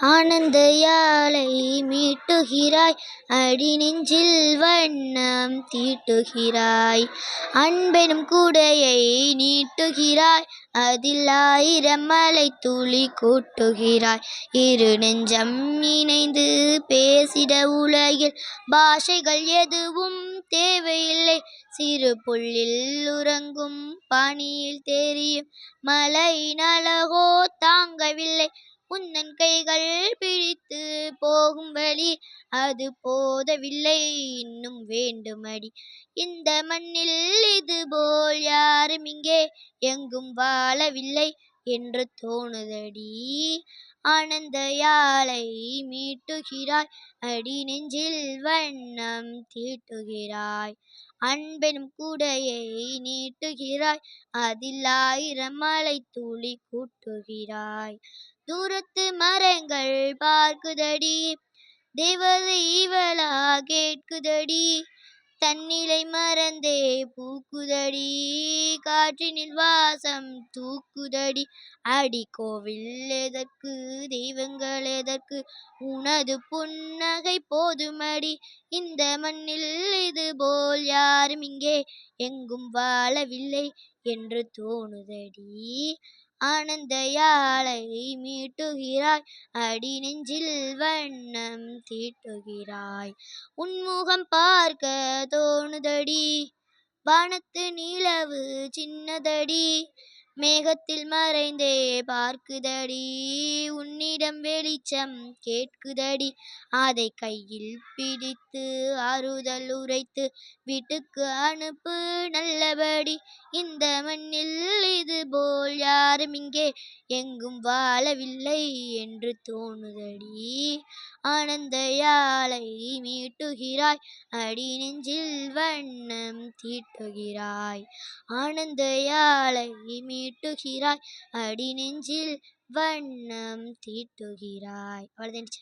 ஆனந்த யாழை மீட்டுகிறாய். அடி நெஞ்சில் வண்ணம் தீட்டுகிறாய். அன்பெனும் கூடையை நீட்டுகிறாய். அதில் ஆயிரம் மலை துளி கூட்டுகிறாய். இரு நெஞ்சம் இணைந்து பேசிட உலகில் பாஷைகள் எதுவும் தேவையில்லை. சிறு புள்ளில் உறங்கும் பனியில் தெரியும். மலையின் அழகோ தாங்கவில்லை. உந்தன் கைகள் பிடித்து போகும் வழி அது போதவில்லை இன்னும் வேண்டுமடி. இந்த மண்ணில் இதுபோல் யாரும் இங்கே எங்கும் வாழவில்லை என்று தோணுதடி. ஆனந்த யாழை மீட்டுகிறாய் அடி நெஞ்சில் வண்ணம் தீட்டுகிறாய். அன்பெனும் குடையை நீட்டுகிறாய் அதில் ஆயிரம் மலை துளி கூட்டுகிறாய். தூரத்து மரங்கள் பார்க்குதடி. தேவதை இவளா கேட்குதடி. தன்னிலை மறந்தே பூக்குதடி. காற்றினில் வாசம் தூக்குதடி. அடி கோவில் எதற்கு? தெய்வங்கள் எதற்கு? உனது புன்னகை போதுமடி. இந்த மண்ணில் இது போ போல் யாரும் இங்கே எங்கும் வாழவில்லை என்று தோணுதடி. ஆனந்த யாழை மீட்டுகிறாய் அடி நெஞ்சில் வண்ணம் தீட்டுகிறாய். உன்முகம் பார்க்க தோணுதடி வானத்து நிலவு சின்னதடி. மேகத்தில் மறைந்தே பார்க்குதடி உன்னிடம் வெளிச்சம் கேட்குதடி. அதை கையில் பிடித்து ஆறுதல் உரைத்து வீட்டுக்கு அனுப்பு நல்லபடி. இந்த மண்ணில் இது போல் யாரும் இங்கே எங்கும் வாழவில்லை என்று தோணுதடி. ஆனந்த யாழை மீட்டுகிறாய் அடி நெஞ்சில் வண்ணம் தீட்டுகிறாய். ஆனந்த யாழை மீட்டுகிறாய் அடி நெஞ்சில் வண்ணம் தீட்டுகிறாய். அவ்வளோதான்